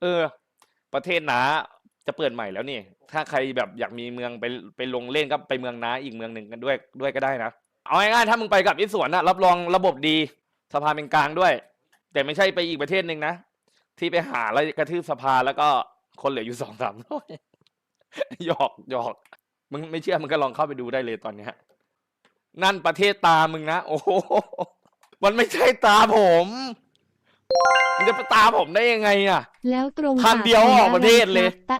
เออ ประเทศน้าจะเปิดใหม่แล้วนี่ ถ้าใครแบบอยากมีเมืองไปไปลงเล่นก็ไปเมืองน้าอีกเมืองหนึ่งกันด้วยด้วยก็ได้นะ เอาง่ายๆถ้ามึงไปกับอิสวนนะรับรองระบบดี สภาเป็นกลางด้วย แต่ไม่ใช่ไปอีกประเทศหนึ่งนะ ที่ไปหาแล้วกระทืบสภาแล้วก็คนเหลืออยู่สองสามร้อยหยอกหยอกมึงไม่เชื่อมึงก็ลองเข้าไปดูได้เลยตอนเนี้ยนั่นประเทศตามึงนะ โอ้โหมันไม่ใช่ตาผม มันจะไปตาผมได้ยังไงอะ แล้วตรงพันเดียวออกประเทศเลยครับตะ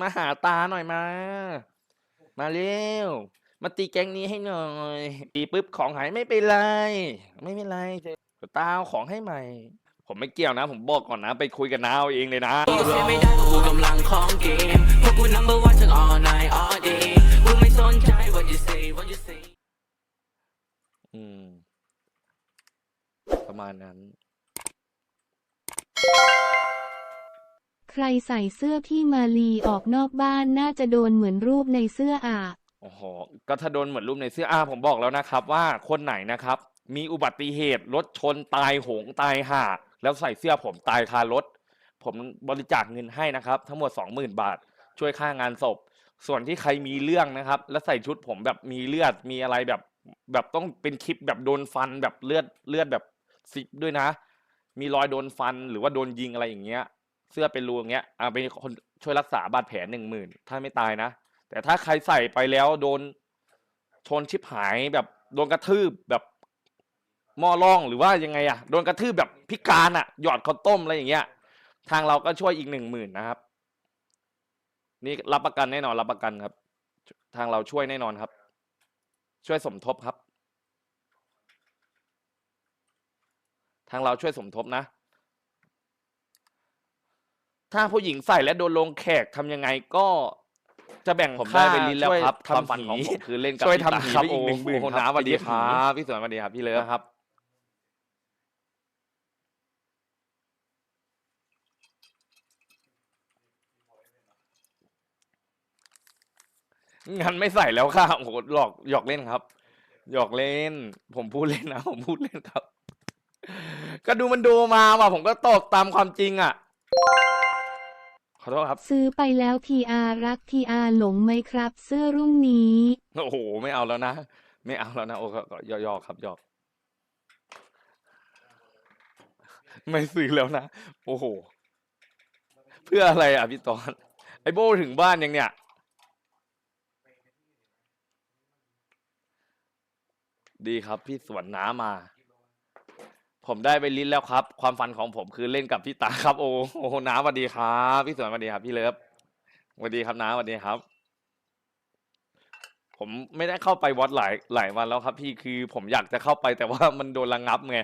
มาหาตาหน่อยมา มาเร็ว มาตีแก๊งนี้ให้หน่อย ตีปุ๊บของหายไม่เป็นไร ไม่เป็นไรเดี๋ยวตาเอาของให้ใหม่ ผมไม่เกี่ยวนะ ผมบอกก่อนนะ ไปคุยกับน้าเอาเองเลยนะกูเสียไม่ได้เพราะกูกำลังของเกมเพราะกู number one ทั้ง all night all day กูไม่สนใจ what you say what you say อืม ประมาณนั้น ใครใส่เสื้อพี่มาลีออกนอกบ้านน่าจะโดนเหมือนรูปในเสื้ออะโอ้โห ก็ถ้าโดนเหมือนรูปในเสื้ออาผมบอกแล้วนะครับ ว่าคนไหนนะครับ มีอุบัติเหตุรถชนตายโหงตายห่า แล้วใส่เสื้อผมตายคารถ ผมบริจาคเงินให้นะครับ ทั้งหมดสองหมื่นบาท ช่วยค่างานศพ ส่วนที่ใครมีเรื่องนะครับ แล้วใส่ชุดผมแบบมีเลือดมีอะไรแบบ แบบต้องเป็นคลิปแบบโดนฟันแบบเลือดเลือดแบบซิปด้วยนะ มีรอยโดนฟันหรือว่าโดนยิงอะไรอย่างเงี้ย เสื้อเป็นรูอย่างเงี้ยอ่าเป็นคนช่วยรักษาบาดแผลหนึ่งหมื่นถ้าไม่ตายนะ แต่ถ้าใครใส่ไปแล้วโดนชนชิบหายแบบโดนกระทืบแบบหม้อล่องหรือว่ายังไงอะโดนกระทืบแบบพิการอะหยอดข้าวต้มอะไรอย่างเงี้ย ทางเราก็ช่วยอีกหนึ่งหมื่นนะครับ นี่รับประกันแน่นอนรับประกันครับ ทางเราช่วยแน่นอนครับ ช่วยสมทบครับางเราช่วยสมทบนะ ถ้าผู้หญิงใส่และโดนลงแขกทำยังไงก็จะแบ่งผมค่าได้ไปลิ้นแล้วช่วยครับทำความฝันหีของผมคือเล่นกับช่วยพี่ทำตาหีครับไปอีกหนึ่งหมื่นโอ้โหครับน้าสวัสดีไอ้เหี้ยครับพี่สวนสวัสดีครับ พี่เลิฟครับงั้นไม่ใส่แล้วค่ะโอ้โหหลอกหยอกเล่นครับ หยอกเล่น ผมพูดเล่นนะ ผมพูดเล่นครับ ก็ดูมันดูมาว่ะผมก็ตอบตามความจริงอะ ขอโทษครับ ซื้อไปแล้ว PR รัก PR หลงไหมครับ เสื้อรุ่งนี้ โอ้โห ไม่เอาแล้วนะ ไม่เอาแล้วนะ โอ้ก็ก็หยอกๆครับหยอก ไม่ซื้อแล้วนะ โอ้โห เพื่ออะไรอะพี่ตอน ไอโบถึงบ้านยังเนี่ย ดีครับพี่สวนน้ามา ผมได้ไปลิ้นแล้วครับ ความฝันของผมคือเล่นกับพี่ตาครับ โอ้โอ้โหน้าสวัสดีครับพี่สวนสวัสดีครับ พี่เลิฟสวัสดีครับน้าสวัสดีครับ ผมไม่ได้เข้าไปวัดหลายหลายวันแล้วครับ พี่คือผมอยากจะเข้าไปแต่ว่ามันโดนระงับไง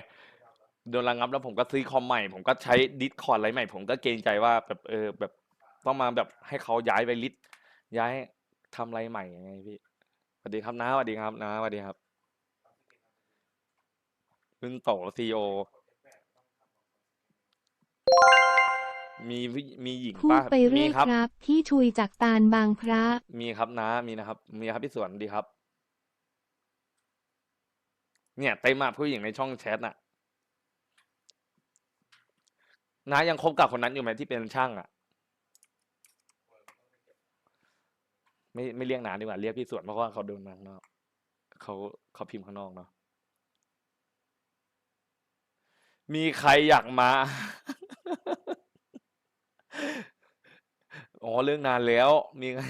โดนระงับแล้วผมก็ซื้อคอมใหม่ ผมก็ใช้ดิสคอร์ดอะไรใหม่ ผมก็เกรงใจว่าแบบเออแบบต้องมาแบบให้เขาย้ายไปลิสย้ายทำอะไรใหม่ยังไงพี่สวัสดีครับน้าสวัสดีครับน้าสวัสดีครับ รุ่นโตซีโอ มีผู้มีหญิงพูดป้าไปมีเรื่อยครับครับพี่ชุยจากตาลบางพระ มีครับนะมีนะครับ มีครับพี่สวนดีครับ เนี่ยเต็มอะผู้หญิงในช่องแชทน่ะน้ายังคบกับคนนั้นอยู่ไหมที่เป็นช่างอะไม่ไม่เรียกน้าดีกว่าเรียกพี่สวนเพราะว่าเขาโดนมาข้างนอกเขาเขาพิมพ์ข้างนอกเนาะ มีใครอยากมา อ๋อเรื่องนานแล้วมีใคร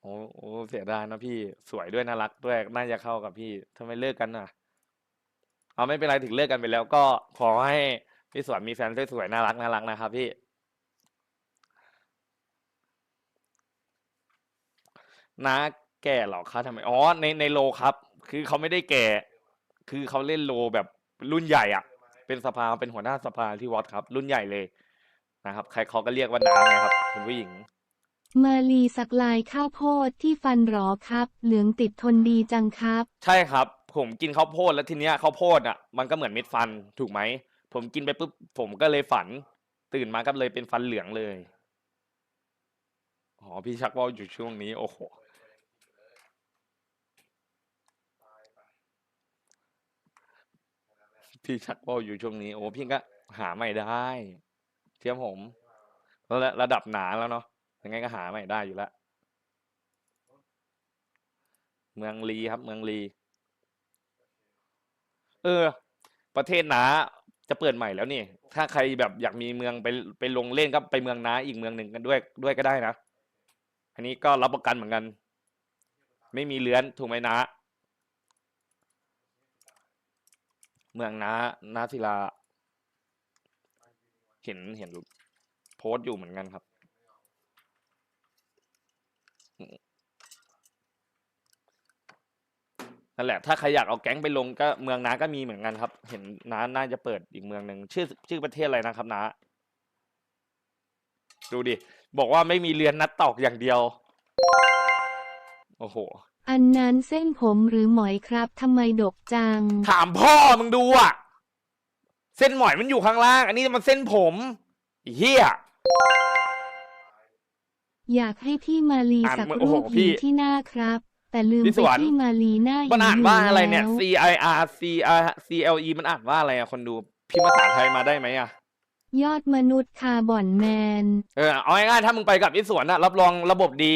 โอ้โอ้เสียดายนะพี่สวยด้วยน่ารักด้วยน่าจะเข้ากับพี่ทำไมเลิกกันน่ะ เอาไม่เป็นไรถึงเลิกกันไปแล้วก็ขอให้พี่สวนมีแฟนสวยๆน่ารักน่ารักนะครับพี่ น้าแก่เหรอคะทำไม อ๋อ ในในโลครับ คือเขาไม่ได้แก่ คือเขาเล่นโลแบบ รุ่นใหญ่อะ เป็นสภาเป็นหัวหน้าสภาที่วัดครับ รุ่นใหญ่เลยนะครับ ใครเขาก็เรียกว่าน้าไงครับคุณผู้หญิง มาลีสักลายข้าวโพดที่ฟันหรอครับ เหลืองติดทนดีจังครับ ใช่ครับ ผมกินข้าวโพดแล้วทีเนี้ยข้าวโพดอะมันก็เหมือนเม็ดฟันถูกไหม ผมกินไปปุ๊บผมก็เลยฝัน ตื่นมาก็เลยเป็นฟันเหลืองเลยอ๋อพี่ชักว่าวอยู่ช่วงนี้ โอ้โห พี่ชักว่าวอยู่ช่วงนี้ โอ้พี่ก็หาไม่ได้เทียมผมระระดับหนาแล้วเนาะยังไงก็หาไม่ได้อยู่แล้วเมืองลีครับ เมืองลี เออ ประเทศหนาจะเปิดใหม่แล้วนี่ ถ้าใครแบบอยากมีเมืองไปไปลงเล่นก็ไปเมืองน้าอีกเมืองหนึ่งกันด้วยด้วยก็ได้นะ อันนี้ก็รับประกันเหมือนกัน ไม่มีเลื้อนถูกไหมนะ เมืองนานาศิลา เห็นเห็นโพสต์อยู่เหมือนกันครับ นั่นแหละ ถ้าใครอยากเอาแก๊งไปลงก็เมืองน้าก็มีเหมือนกันครับ เห็นน้าน่าจะเปิดอีกเมืองหนึ่งชื่อชื่อประเทศอะไรนะครับน้าดูดิ บอกว่าไม่มีเรือนนัดตอกอย่างเดียว โอ้โห อันนั้นเส้นผมหรือหมอยครับทำไมดกจัง ถามพ่อมึงดูอะ เส้นหมอยมันอยู่ข้างล่าง อันนี้มันเส้นผมไอ้เฮีย อยากให้พี่มาลีอ่านสักโอ้โหรูปหพี่ญิงที่หน้าครับ แต่ลืมพี่ไปสวรรค์ ที่มาลีหน้าหญิงมันอ่านว่าอะไรเนี่ย แล้ว C I R C R C L E มันอ่านว่าอะไรอะคนดูพิมพ์ภาษาไทยมาได้ไหมอะยอดมนุษย์คาร์บอนแมน เออเอาง่ายๆถ้ามึงไปกับอิสวนอะรับรองระบบดี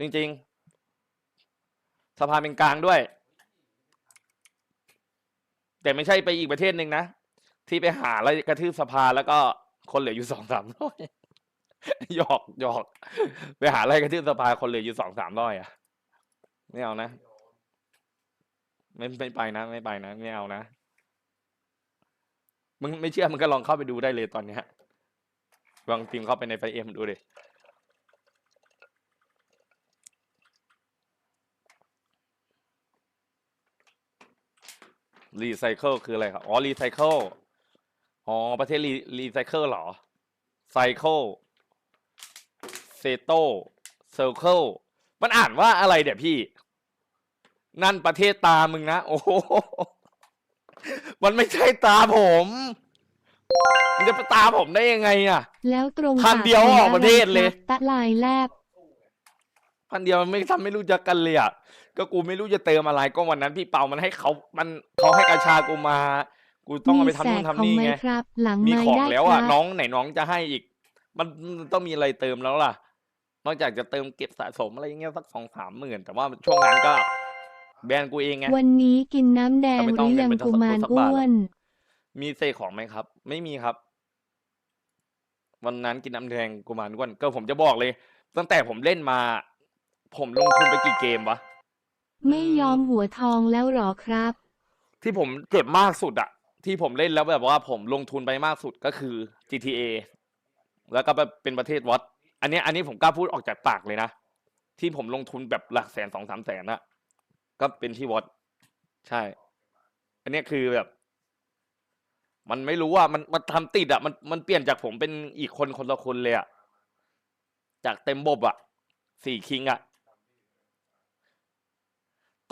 จริง ๆ สภาเป็นกลางด้วย แต่ไม่ใช่ไปอีกประเทศหนึ่งนะ ที่ไปหาแล้วกระทืบสภาแล้วก็คนเหลืออยู่สองสามร้อยหยอกหยอกไปหาอะไรกระทืบสภาคนเหลืออยู่สองสามร้อยอะ ไม่เอานะ ไม่ไม่ไปนะ ไม่ไปนะไม่เอานะมึงไม่เชื่อมึงก็ลองเข้าไปดูได้เลยตอนเนี้ยลองพิมพ์เข้าไปในไฟเอ็มดูดิ รีไซเคิลคืออะไรครับ อ๋อรีไซเคิลอ๋อ ประเทศรีรีไซเคิลเหรอไซเคิลเซโตเซอร์เคิลมันอ่านว่าอะไรเดี๋ยวพี่ นั่นประเทศตามึงนะ โอ้โหมันไม่ใช่ตาผมมันจะไปตาผมได้ยังไงอะ แล้วตรงพันปากเดียวมีออกประเทศเลยอไครับตะลายแลบพันเดียวมันไม่ทำไม่รู้จักกันเลยอะ ก็กูไม่รู้จะเติมอะไรก็วันนั้นพี่เปามันให้เขามันเขาให้กระชากูมา กูต้องเอาไปทำนู่นมีแสกทำนี่ของไหมไงครับหลังมีไม้ของได้แล้วคอะรับน้องไหนน้องจะให้อีกมันมันต้องมีอะไรเติมแล้วล่ะ นอกจากจะเติมเก็บสะสมอะไรอย่างเงี้ยสักสองสามหมื่นแต่ว่าช่วงนั้นก็ แบรนด์กูเองไงวันนี้กินน้ำแดงก็ไม่หต้รือองเงินยังเป็นกุมารสักบาทอ้หรอกวนมีเศษของไหมครับ ไม่มีครับ วันนั้นกินน้ำแดงกุมารอ้วนก็ผมจะบอกเลย ตั้งแต่ผมเล่นมา ผมลงทุนไปกี่เกมวะ ไม่ยอมหัวทองแล้วหรอครับ ที่ผมเจ็บมากสุดอะที่ผมเล่นแล้วแบบว่าผมลงทุนไปมากสุดก็คือ GTA แล้วก็เป็นประเทศวอตอันนี้อันนี้ผมกล้าพูดออกจากปากเลยนะ ที่ผมลงทุนแบบหลักแสนสองสามแสนอะก็เป็นที่วอตใช่ อันนี้คือแบบ มันไม่รู้ว่ามันมันทำติดอะมันมันเปลี่ยนจากผมเป็นอีกคนคนละคนเลยอะจากเต็มบบอะสี่คิงอะ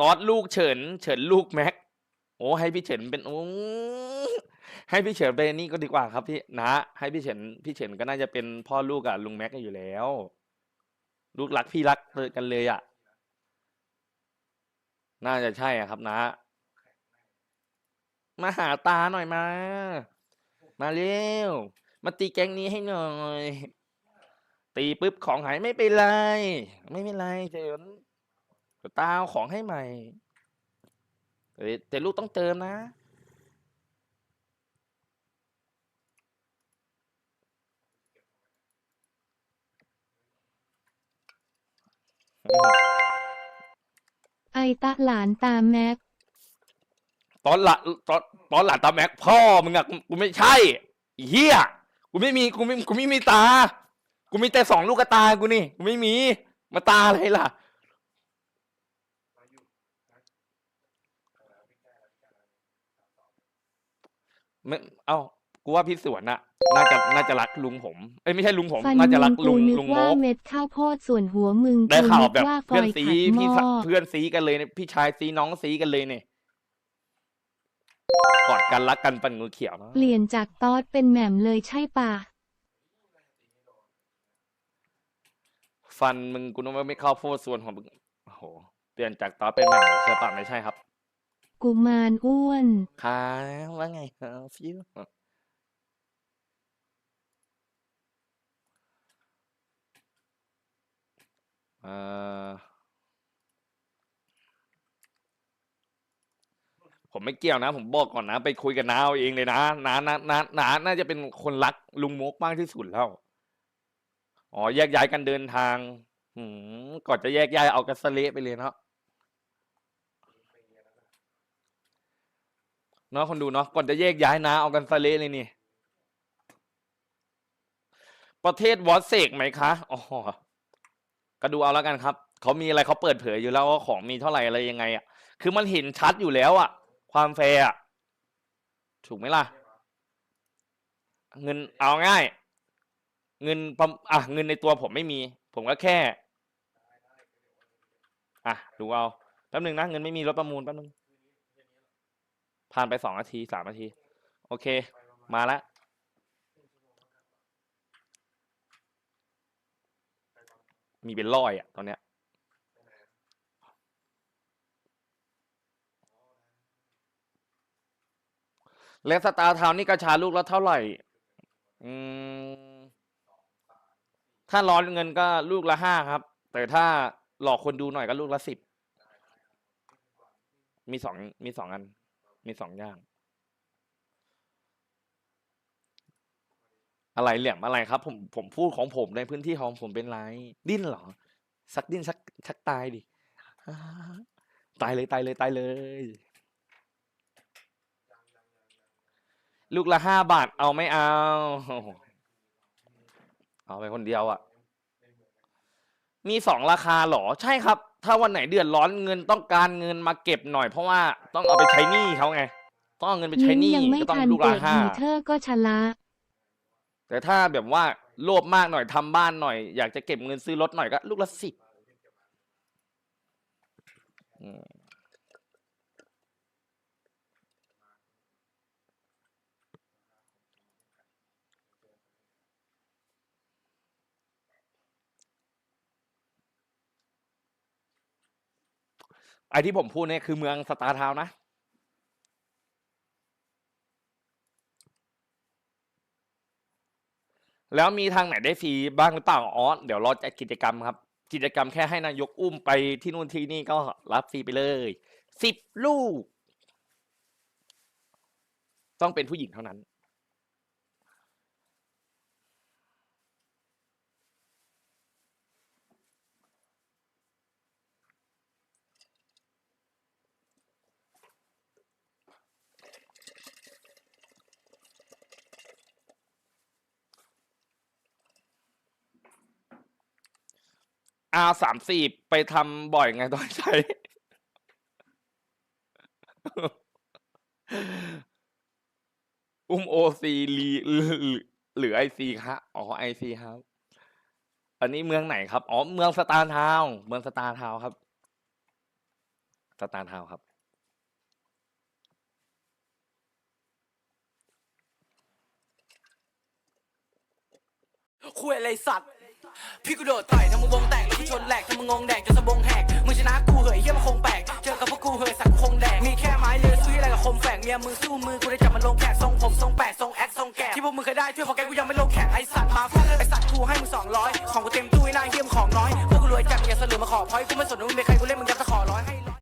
ตอดลูกเฉิน เฉินลูกแม็ก โอ้ให้พี่เฉินเป็นโอ้ให้พี่เฉินเป็นนี่ก็ดีกว่าครับพี่นะ ให้พี่เฉินพี่เฉินก็น่าจะเป็นพ่อลูกกับลุงแม็กอยู่แล้ว ลูกรักพี่รักกันเลยอะ น่าจะใช่อะครับนะ มาหาตาหน่อยมา มาเร็ว มาตีแก๊งนี้ให้หน่อย ตีปุ๊บของหายไม่เป็นไร ไม่เป็นไรเฉิน ตาเอาของให้ใหม่เอ้ยแต่ลูกต้องเติมนะ ไอตะหลานตาแม็ก ตอนหละตอนตอนหลานตาแม็กพ่อมึงอะกูกูไม่ใช่ไอ้เฮียกูไม่มีกูไม่กูไม่มีตา กูมีแต่สองลูกกระตากูนี่กูไม่มี มาตาอะไรล่ะ ไม่เอ้ากูว่าพี่สวนอะน่าจะน่าจะรักลุงผมเอ้ยไม่ใช่ลุงผม ฟันน่าจะมึรักงลุกูงนึกลุงโมว่ากเม็ดข้าวโพดส่วนหัวมึงได้กูข่าวนึกแบบว่าฟเพื่ออนยซีขัดหพี่ม้สะอเพื่อนซีกันเลยเนี่ยพี่ชายซีน้องซีกันเลยเนี่ยกอดกันรักกันปันมือเขียวนะเปลี่ยนจากตอดเป็นแหม่มเลยใช่ปะฟันมึงกูนึกว่าไม่เข้าโพดส่วนของมึงโอ้โหเปลี่ยนจากตอนเป็นแบบใช่ปะไม่ใช่ครับ กุมารอ้วน ครัว่าไงครับฟิวผมไม่เกี่ยวนะ ผมบอกก่อนนะ ไปคุยกับน้าเอาเองเลยนะน้าน้าน้าน้าน่าจะเป็นคนรักลุงมกมากที่สุดแล้ว อ๋อแยกย้ายกันเดินทาง หืมก่อนจะแยกย้ายเอากระสเละไปเลยเนาะ เนาะคนดูเนาะก่อนจะแยกย้ายนะเอากันสะเละเลยนี่ ประเทศวอตเซกไหมคะอ๋อก็ดูเอาแล้วกันครับ เขามีอะไรเขาเปิดเผยอยู่แล้วว่าของมีเท่าไหร่อะไรยังไงอะ คือมันเห็นชัดอยู่แล้วอะ ความแฟร์อะถูกไหมล่ะ เงินเอาง่าย เงินปอะเงินในตัวผมไม่มี ผมก็แค่ อะ ดูเอาแป๊บหนึ่งนะ เงินไม่มีรถประมูลแป๊บหนึง ผ่านไปสองนาทีสามนาที โอเค มาแล้วมีเป็นร้อยอะตอนเนี้ยแลสตาร์ทาวนี่กระชาลูกละเท่าไหร่ อืม ถ้าร้อนเงินก็ลูกละห้าครับ แต่ถ้าหลอกคนดูหน่อยก็ลูกละสิบ มีสองมีสองอัน มีสองอย่าง อะไรเหลี่ยมอะไรครับ ผมผมพูดของผมในพื้นที่ของผมเป็นไรดิ้นเหรอ สักดิ้นสักสักตายดิตายเลยตายเลยตายเลย ลูกละห้าบาทเอาไม่เอา เอาไปคนเดียวอะ่ะ มีสองราคาเหรอ ใช่ครับ ถ้าวันไหนเดือดร้อนเงินต้องการเงินมาเก็บหน่อยเพราะว่าต้องเอาไปใช้หนี้เขาไง ต้องเอาเงินไปใช้ยิ้มหนี้ยังไม่ก็ต้องทันลูกเปิละดห้า หีเธอก็ชะละแต่ถ้าแบบว่าโลภมากหน่อยทำบ้านหน่อย อยากจะเก็บเงินซื้อรถหน่อยก็ ลูกละสิบอืม ไอที่ผมพูดเนี่ยคือเมืองสตาร์ทาวน์นะ แล้วมีทางไหนได้ฟรีบ้างหรือเปล่าอ๋อเดี๋ยวรอจัดกิจกรรมครับ กิจกรรมแค่ให้นายกอุ้มไปที่นู่นที่นี่ก็รับฟรีไปเลยสิบลูก ต้องเป็นผู้หญิงเท่านั้น R สามสี่ไปทำบ่อยไงตอนใช้ อุ้มโอซีลีหรือหรือไอซีครับอ๋อไอซีครับ อันนี้เมืองไหนครับ อ๋อ เมืองสตาร์ทาวเมืองสตาร์ทาวครับ สตาร์ทาวครับคุยอะไรสัตว์ พี่กูโดดต่อยทำมึงวงแตกแล้วกูชนแหลกทำมึงงงแดกจนสะบงแหกมึงชนะกูเหยเฮียมันคงแปลกเจอกับพวกกูเหยสักคงแดกมีแค่ไม้เลือซื้ออะไรกับคมแฝกเมียมึงสู้มือกูได้จับมันลงแขกทรงผมทรงแปดทรงแอคทรงแกะที่พวกมึงเคยได้ช่วยพอแกกูยังไม่ลงแขกไอสัตว์มาฟาดไอสัตว์กูให้มึงสองร้อยของกูเต็มตู้ไอ้นายเฮี่ยมของน้อยพวกกูรวยจัดอย่าสลือมาขอพอยกูไม่สนมึงเป็นใครกูเล่นมึงยัดตะ